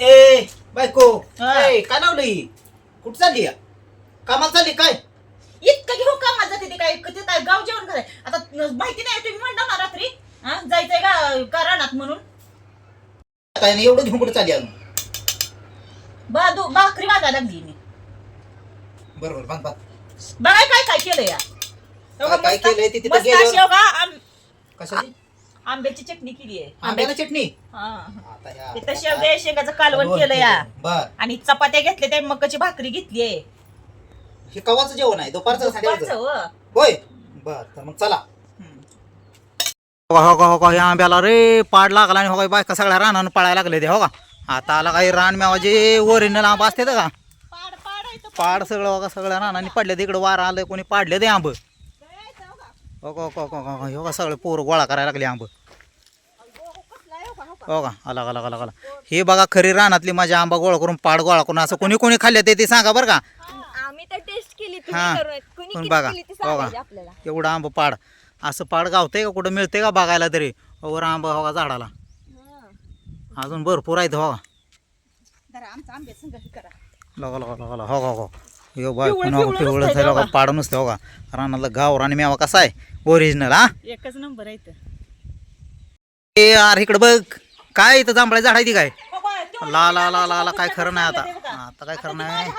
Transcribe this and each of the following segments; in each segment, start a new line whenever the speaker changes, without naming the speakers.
ए बायको.
हा.
ए, काय लावलं ही? कुठं चालली या? कामाला चालली काय?
इतकं घेऊ का माझं तिथे काय? तिथे काय गाव जेवण कराय आता माहिती नाही तुम्ही म्हणता ना रात्री. हा जायचंय का का रानात म्हणून?
काय नाही एवढं घेऊन कुठं चालली अजून?
बादू भाकरी वाजायला लागली मी.
बरोबर बांध बांध
बघाय काय काय केलं या.
काय- केलंय ते तिथं गेल्यावर-
बघा, आम-
कशाची?
आंब्याची चटणी केली आहे
आंब्याला चटणी
हा.
आता ह्या-
तिथं शेवग्या शेंगाचं कालवण
दोन
केलं या
केलं. बर
आणि चपात्या घेतल्या त्या मकाची भाकरी घेतली आहे
हे कवाचं जेवण आहे दुपारचं का
दुपारचं,
संध्याकाळचं?
हो.
होय बर तर मग चला
हम्म.
हो का हो का ह्या आंब्याला रे पाड लागला आणि हो का बायका सगळ्या रानानं पळायला लागले ते हो का आता आला काही रान मेवाचे ओरिजिनल आंबा असते का
पाड पाड आहे तो.
पाड सगळं हो का सगळ्या रानाने पडले तिकडे वारा आलं कोणी पाडले ते आंब
हो का?
हो का हो का हो का, हो का हो सगळे पोरं गोळा करायला लागले आंब
हो का, हो का?
हो का आला आला आला आला. हे बघा खरी रानातली माझ्या आंबा गोळा करून पाड गोळा करून असं कोणी कोणी खाल्ले ते ते सांगा बरं का.
आम्ही तर टेस्ट केली
हा.
कुणी
पण बघा,
ती. सांगायची आपल्याला.
एवढं आंब पाड. असं पाड गावतंय का कुठं? मिळतंय का बघायला तरी? वर आंबा हो का झाडाला? अजून भरपूर आहेत हो का?
जरा आमचा आंबे संग हे करा.
लगा लगा लगा लगा. हो हो हो. यो बाय
आहे
का?
बघा.
पाड नुसतं हो का? रानाला गाव आणि मेवा कसा आहे? ओरिजिनल हा?
एकच नंबर आहे.
ए यार इकडं बघ. काय इथं जांभळ्या झाड आहे ती काय?
हो
ला ला ला ला ला काय खरं नाही आता. आता काय खरं नाही.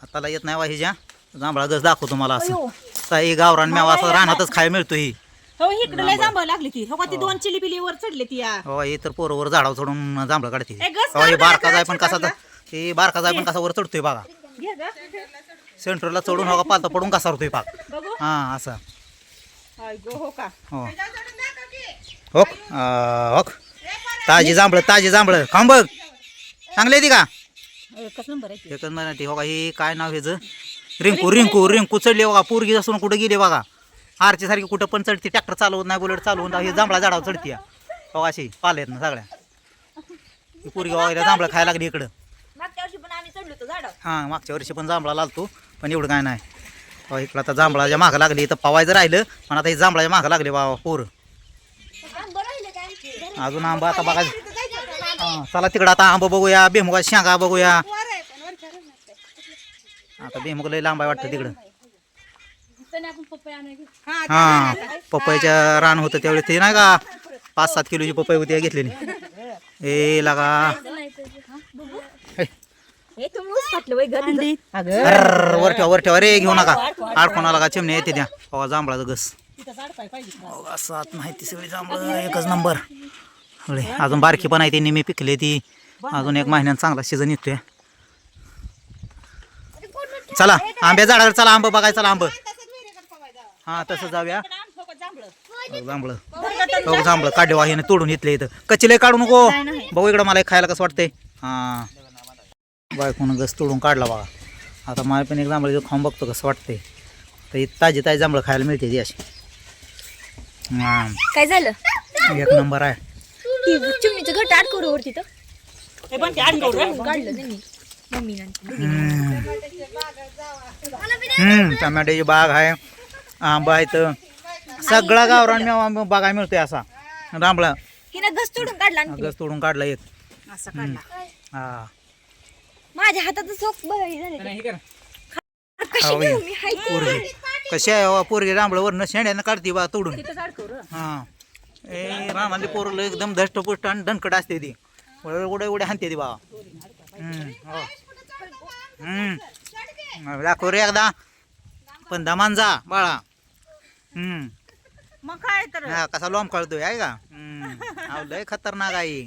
हाताला
येत नाही वाहिज्या. जांभळा गस दाखवतो मला असं. काही गावरान मेवा असं रानातच खाय मिळतो ही.
हो इकडे लय जांभळ. लागली हो का ती दोन चिली पिली वर चढले ती या.
हो हे तर पोरवर झाडावर चढून जांभळं काढते.
ए,
हो हे
काढ
बारका
बरं,
जाय पण कसा हे बारका जाय पण कसा वर चढतोय बघा.
घे ग.
सेंटरला चढून हो का पालता पडून कसा होतोय पाक.
बघू.
हा असं.
हाय गो हो का.
हो. हो अं, हो. ताजी जांभळं ताजी जांभळं. खांब बघ. चांगली ती का?
एकच नंबर आहे ती.
एकच हो का ही काय नाव ह्याचं? रिंकू रिंकू रिंकू चढली बघा. पोरगी असून कुठं गेली बघा. आरची सारखी कुठं पण चढती. ट्रॅक्टर चालवत नाही बुलेट चालवून हे जांभळा झाडावर चढती या. हो अशी पाल आहेत ना सगळ्या. ही पोरगी वगैरे जांभळं खायला लागली इकडं.
मागच्या वर्षी पण आम्ही चढलो होतो झाडावर.
हां मागच्या वर्षी पण जांभळा लागतो पण एवढं काय नाही. हो इकडं आता जांभळाच्या मागं लागली. इथं पवायचं राहिलं पण आता हे जांभळाच्या मागं लागले बाबा पोरं. अजून आंबा आता बघा. हां चला तिकडं आता आंबा बघूया बेमुगा शेंगा बघूया. आता बेमुग लय लांब आहे वाटतं तिकडं.
हा पपईचं
हां रान होतं त्यावेळी ते नाही का? पाच सात किलोची पपई होती घेतलेली. ए लागा.
हे
वर ठेवा वर ठेवा रे घेऊ नका. अडकोणा लागा चिमणी येते त्या. बघा जांभळाचं गस
तिथं
सात नाही ती सगळी जांभळ एकच नंबर. अजून बारकी पण आहे ती नेहमी पिकले ती. अजून एक महिन्यात चांगला सीझन येतोय. चला आंब्या झाडावर चला आंब बघायचं चला आंब. हा तसं जाऊया.
जांभळं
जांभळं. हो जांभळं काढले वाहिने तोडून घेतले इथं. कच्चे काढू नको. बघू इकडं मला एक खायला कसं वाटतंय. हा. बायकोनं गस तोडून काढला बघा. आता मला पण एक जांभळ खाऊन बघतो कसं वाटतंय. तर ही ताजी ताजी जांभळं खायला मिळते ती अशी. हा.
काय झालं?
एक नंबर आहे.
ती चिमणीचं घट आठ करू वरती तर.
हे पण ते अडकव रे.
काढलं त्यांनी.
हम्म. टमाट्याची बाग आहे आंबा आहे तर सगळा गावरान मेवा बघायला मिळतोय असा.
हिनं घस तोडून काढला.
गस तोडून काढला एक.
असं काढला.
हा.
माझ्या हातात सोप झाले
नाही, हे कर.
कशी
हो,
घेऊ मी? हाय की.
पोरगी. कशी आहे पोरगी वरनं शेंड्यानं काढते बा तोडून. हा. ए पोरं एकदम धष्टपुष्ट आणि दणकट असते ती. उड्या उड्या हाणते ती बा हम्म, हो. हम्म. दाखव रे एकदा. पण दमान जा बाळा. हम्म.
मग काय तर.
हा कसा लोंब कळतोय आहे का? हम्म. लय खतरनाक आहे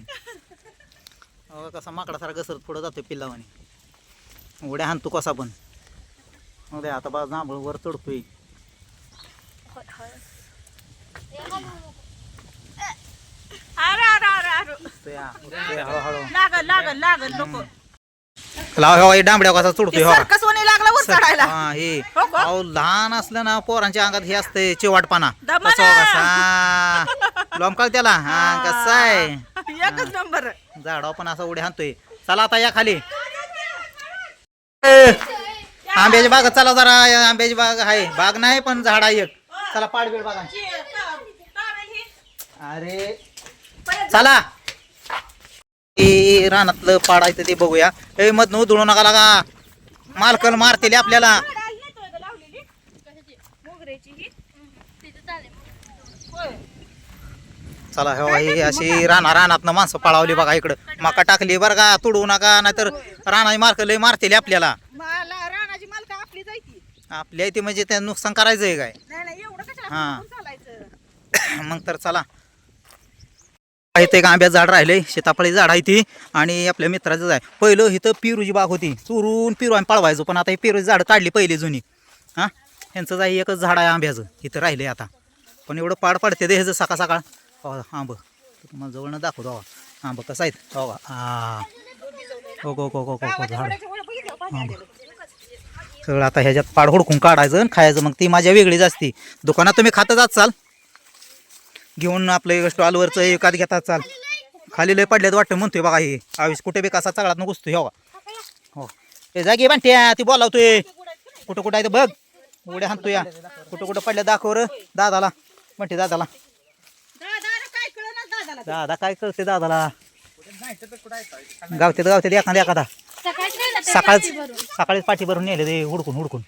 अहो, कसा माकडासारखा घसरत पुढं जातोय पिल्लावानी. उड्या हाणतो कसा पण. हो दे आता बा जांभळ वर चढतोय.
अरे अरे अरे अरे.
ते हा, ते हळूहळू
लागल लागल लागल लोक
लाव हो डांबड्या कसा चढतोय हो
सर्कस होणे लागला वर चढायला.
हा हे.
हो का?
अहो लहान असलं ना पोरांच्या अंगात हे असते चिवाटपणा.
दमानं.
कसं कसा? लोंबकाळ त्याला. हा कसा आहे?
एकच नंबर.
झाडावर पण असा उड्या हाणतोय. चला आता या खाली. ए, आंब्याची बाग चला जरा आंब्याची बाग आहे. बाग नाही पण झाड आहे एक. चला पाडबीड बागा अरे चला. ते रानातलं पाडायचं ते बघूया. ए मधनं उधळू नका लागा. मालकल मारतेले आपल्याला. चला हे ही अशी राणा रानातनं माणसं पळावली बघा इकडं. मका टाकली बरं का तुडवू नका नाहीतर राणा मार्क लय मारतेले आपल्याला. आपल्या इथे म्हणजे ते नुकसान करायचंय काय? हा. मग तर चला. आहे ते आंब्याचं झाड राहिले सीताफळी झाड आहे ती. आणि आपल्या मित्राचं आहे. पहिलं इथं पिरूची बाग होती. चुरून पिरू आम्ही पळवायचो पण आता हे पिरूची झाड काढली पहिली जुनी. हां? ह्यांचं आहे एकच झाड आहे आंब्याचं. इथं राहिले आता. पण एवढं पाड पडते ते ह्याचं सकाळ सकाळ. हो आंब. तुम्हाला जवळनं दाखवतो हो आंब कसं आहेत? हो, हो हो हो हो हो हो झाड. आंब सगळं आता ह्याच्यात पाड हुडकून काढायचं आणि खायचं. मग ती माझ्या वेगळीच असती. दुकानात तुम्ही खातच असाल. घेऊन आपलं स्टॉलवरचं एकात घेतात चाल. खाली लय पडल्यात वाटतं म्हणतोय बघा हे. आयुष कुठे बी कसा चगळात घुसतोय हो हो. ते जागी बांट्या ती बोलावतोय. कुठं कुठं आहे ते बघ. उड्या हाणतो या. कुठं कुठं पडल्या दाखव र दादाला. म्हणते दादाला.
दादा काय दादाला
काय करते दादाला? गावते गावते एखादा एखादा. सकाळच सकाळीच पाठी भरून नेले ते हुडकून हुडकून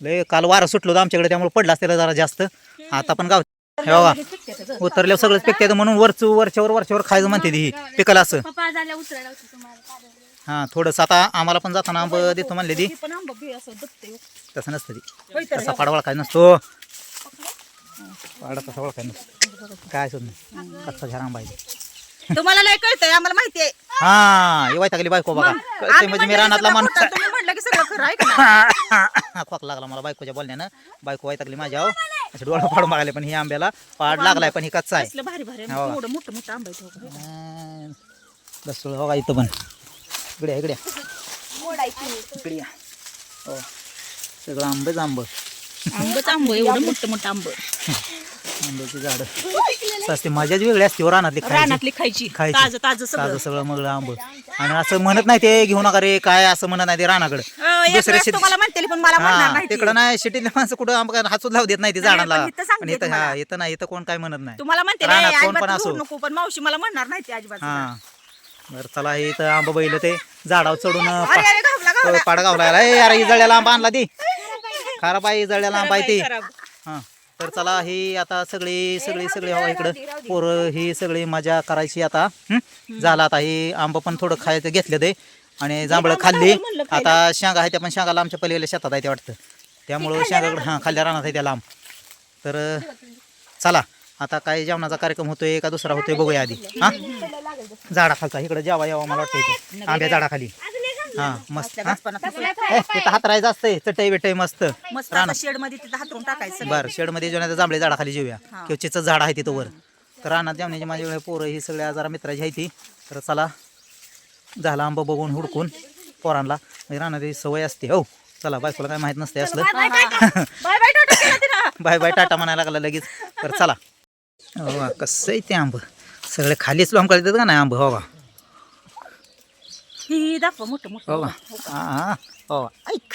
लय काल वारं सुटलो होतं आमच्याकडे त्यामुळे पडला असते जरा जास्त. आता पण गाव हे बघा उतरल्यावर सगळंच पिकते म्हणून वरच वरच्यावर वरच्यावर खायचं म्हणते ती पिकलं असं.
पप्पा झाल्या उतरायला होती तुम्हाला
हा थोडंसं आता आम्हाला पण जाताना आंब देतो म्हणले ती.
पण आंबा बी असं दुखते
तसं नसतं ती. तसा पाड ओळखाय नसतो. पाडा तसा ओळखाय नसतो. काय असत नाही. कच्चा झाड आंबा
तुम्हाला लय कळतंय आम्हाला माहिती आहे.
हा येवाय टाकली बायको बघा. कळतंय
आम्ही
म्हणजे मी रानातला माणूस
खोटं, तुम्ही म्हणलं की सगळं खरं आहे का नाही?
खोक लागला मला बायकोच्या बोलण्यानं. बायको वाय टाकली माझ्या असे डोळा पाडून बघायला पण ही आंब्याला पाड लागलाय पण ही कच्चा आहे.
भारी भारी.
हो.
एवढं मोठं मोठं आंबा आहे तो.
अं, बस बघा इथं पण. इकडे या, इकडे या. इकडे या. हो. सगळं आंबेच आंब.
आंबच आंब एवढं मोठं मोठं आंब.
आंब्याची झाडं. असते मजाच वेगळी असते हो रानातली खायची.
रानातली खायची.
खायची.
ताजं ताजं सगळं.
ताजं सगळं मग आंब. आणि असं म्हणत नाही ते घेऊ नका रे काय? असं म्हणत नाही ते रानाकडे.
एक
दुसऱ्या
वेळेस
शेती-
तुम्हाला म्हणते पण मला म्हणणार
हा
नाही ती.
तिकडं नाही शेतीतल्या माणसं कुठं आंब हातून लावू देत नाही ते झाडाला
पण इथं सांगते
पण इथं
तुम्हाला.
हा इथं नाही इथं कोण काय म्हणत नाही
तुम्हाला म्हणते
रानात
नाही,
कोण पण
अजिबात
असो.
धरू नको पण मावशी मला म्हणणार नाही ती अजिबात
हा बरं चला हे इथं आंबा बैल ते झाडावर चढून
अरे अरे गावला गावला
पाड गावला ए अरे ही जळल्याला आंबा आणला ती खराब आहे जळल्याला आंबा आहे ती
खराब.
हा तर चला ही आता सगळी सगळी सगळी हवा इकडं पोरं ही सगळी मजा करायची आता हं? झालं आता ही आंबा पण थोडं खायचं घेतलं ते आणि जांभळं खाल्ली. आता शेंगा आहे त्या पण शेंगाला आमच्या पलीकडल्या शेतात आहे ते वाटतं. त्यामुळं शेंगाकडं हां खाल्ल्या रानात आहे त्या लांब. तर चला आता काय जेवणाचा कार्यक्रम होतोय का दुसरा होतोय बघूया आधी. हा? झाडाखालचा इकडे जेवा यावा मला वाटतं इथे. आंब्या झाडाखाली हा मस्त हा? ए, तिथं हात राहायचं असतंय चटई बिटई मस्त.
मस्त शेडमध्ये तिथं हातरून टाकायचं.
बर शेडमध्ये जेवणाचं जांभळे झाडाखाली जेऊया किंवा चिचं झाड आहे तिथं वर. तर रानात जेवण्याची माझ्याकडे पोरं ही सगळ्या जरा मित्राची आहे ती. तर चला झाला आंबा बघून हुडकून पोरांना म्हणजे रानाची सवय असते हो. चला बायकोला काय माहीत नसते असलं.
बाय बाय टाटा
म्हणायला लागला लगेच. तर चला. हो कसं आहे ते आंब? सगळे खालीच लोंब देतात का नाही आंब? हो
ही दाखवा मोठं मोठं.
हो का? ऐक.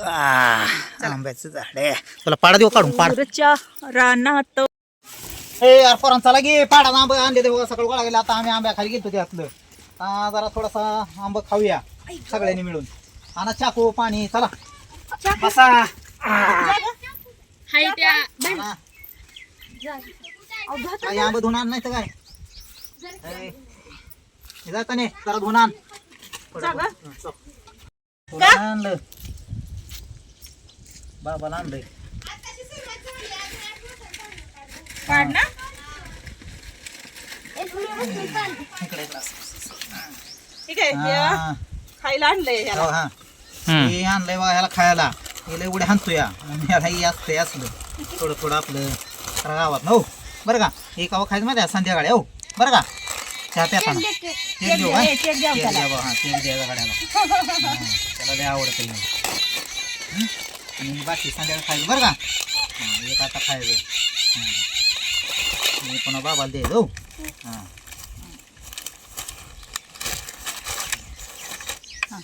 आ, आंब्याचं झाड आहे. तुला पाडा देऊ काढून पाड.
दूरच्या रानात.
हे यार पोरांना चला गे पाडा आंब आणले ते सकाळ गोळा गेला आता आम्ही आंब्या खाली घेतो त्यातलं. आ, जरा थोडासा आंब खाऊया सगळ्यांनी मिळून. आणा चाकू पाणी चला. बसा.
हाय त्या.
आणा. काही आंब आण नाही तर काय? हे जाता नाही जरा धुवून आण? थोडं आणलं? बाबाला आणलंय.
काढ ना.
इकडे इकडे.
ठीक आहे हे. खायला आणलंय ह्याला.
हो, हा. हे आणलंय बघा ह्याला खायला हे लय उड्या हाणतो या आणि ह्याला हे असतंय असलं थोडं थोडं आपलं जरा गावात हो बरं का हे कावा खायचं माहिती आहे संध्याकाळी हो बरं का चहा प्याताना केक देऊ का?
हे, केक द्या
केक
त्याला.
द्या बा, हा, केक द्या गाड्याला हा, त्याला लय आवडतं हे. हं? आणि बाकी संध्याकाळी खायचं बरं का हा, एक आता खायचं हा. मी पुन्हा बाबाला द्यायचं हो हां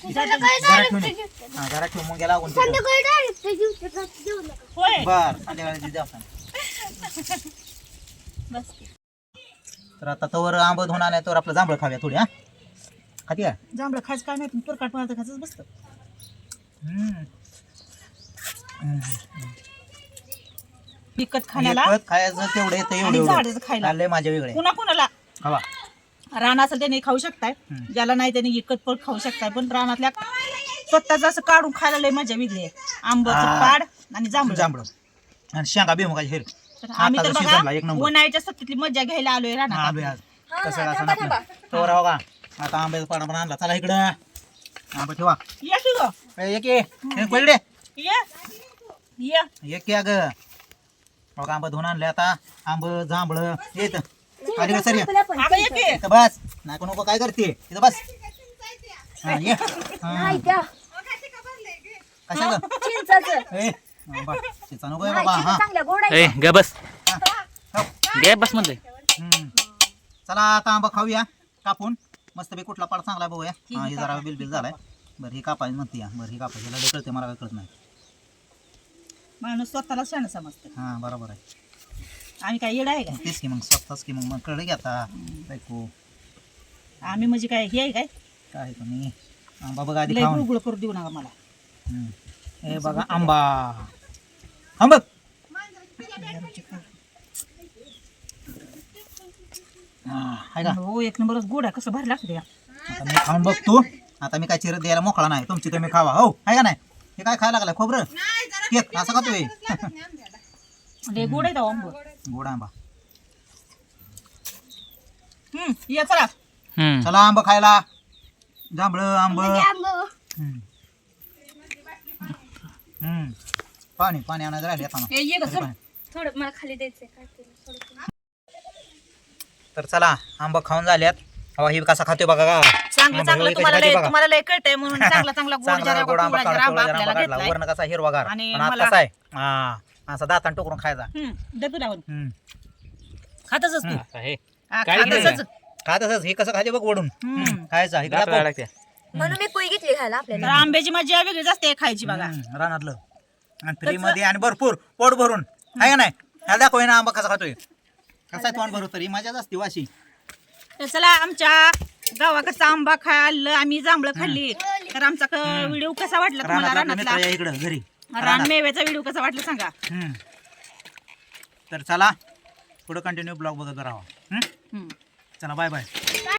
ठेवून. हा, जरा ठेव मग.
होय.
बर संध्याकाळी द्या आपण.
बस
तर आता तवर आंब धुवून आल्या तर आपलं जांभळ खाऊया थोडी हा. खाती का?
जांभळं खायचं काय नाही तुरकाट मला तर खायचंच बसतं.
हम्म.
विकत खाण्याला
खायचं तेवढं येतं
आणि
एवढं.
झाडाचं
एवढं
खायला.
माझ्या वेगळे.
कुणा कुणाला?
हवा
रान असेल त्याने खाऊ शकताय. ज्याला नाही त्याने पण खाऊ शकताय. पण रानातल्या स्वतःच असं काढून खायला लय मजा वेगळी आहे. आंब्याचं
आ.
पाड आणि जांभळं.
जांभळं. आणि शेंगा बिमुगाची हिर
तर आम्ही तर
एक.
उन्हाळ्याच्या सत्तीतली मजा घ्यायला आलोय रानात
आज. कसं काय असं आपलं तो राव का आता आंब्याचा पाडा पण आणला. चला इकडं. आंबा ठेवा.
या की गं.
ए, एक ये एक पडले
या. या.
एक या ग आंबा धुवून आणले आता. आंब जांभळ येत आली सर
अगं ये. की
इथं बस. नाही नको काय करते? इथं बस. हा, ये. हा. कशाला? ए आंबा शिचा नको आहे बाबा हा.
ए गे बस.
हा.
गे बस म्हणलंय
हम्म. चला आता आंबा खाऊया कापून. मस्त कुठला पाड चांगला बघूया. हा हे जरा बिलबिल झालाय. बरं ही कापायची म्हणते या. बरं ही कापायची लढे कळते मला काय कळत नाही.
माणूस स्वतःला शाण समजते
हा बरोबर आहे.
आम्ही काय येड आहे का?
तेच की मग स्वतःच की मग मग कळलं की आता बायको
आम्ही म्हणजे काय हे आहे काय?
काय तुम्ही? आंबा बघा आधी
लय
खाऊन.
गुळगुळ करू देऊ नका मला.
हम्म. हे बघा आंबा. आंबा हा, हाय का?
हो एक नंबरच गोड आहे कसं भारी लागतं ते.
आता मी खाऊन बघतो. आता मी काय चिरत द्यायला मोकळा नाही. तुमची तुम्ही खावा. हो आहे का नाही? हे काय खायला लागलाय खोबरं? केक असं खातोय
लय गोड आहे तो
गोड आंबा.
हम्म ये चला.
हम्म.
चला आंबा खायला. जांभळ आंब. हम्म. हम्म. पाणी पाणी आणायचं राहिले आता.
ए, ये ग सर
थोडं मला खाली द्यायचंय काय केलं थोडं
तर चला आंबा खाऊन झाल्यात हवा ही कसा खातोय बघा का?
चांगलं
आंबा
चांगलं
कशी
तुम्हाला
खाते
लय
बघा.
तुम्हाला लय कळतंय म्हणून. चांगला चांगला गोड
चांगला
जरा
गोड आंबा
आंबा आपल्याला
आंबा काढला.
घेतलाय.
वरनं कसा हिरवागार
आणि
आता
मला-
कसा आहे? हा. असा दातान टोकरून खायचा
हम्म देतो लावून.
हम्म.
खातच तू.
हे
हा,
काय
खातच
नाही.
खा तसंच हे कसं खाते बघ वडून.
हम्म.
खायचा हे
दात
दाखव.
लावायला लागते
म्हणून मी घेतली खायला आपल्याला.
तर आंब्याची मजा वेगळीच असते खायची बघा.
हम्म, रानातलं. आणि फ्री मध्ये आणि भरपूर. पोट भरून. आहे का नाही? ह्याला दाखव हे ना आंबा कसा खातोय. कसा आहे तोंड भरू तरी. मजाच असते वाशी
तर चला आमच्या गावाकडचा आंबा खाल्लं आम्ही जांभळं खाल्ली. तर आमचा व्हिडिओ कसा वाटला तुम्हाला
रानातला आपला मित्र
रानातला
या इकडं घरी.
रान मेव्याचा व्हिडिओ कसा वाटला सांगा
हम्म. तर चला पुढं कंटिन्यू ब्लॉग बघत राहा हम्म?
हम्म.
चला बाय बाय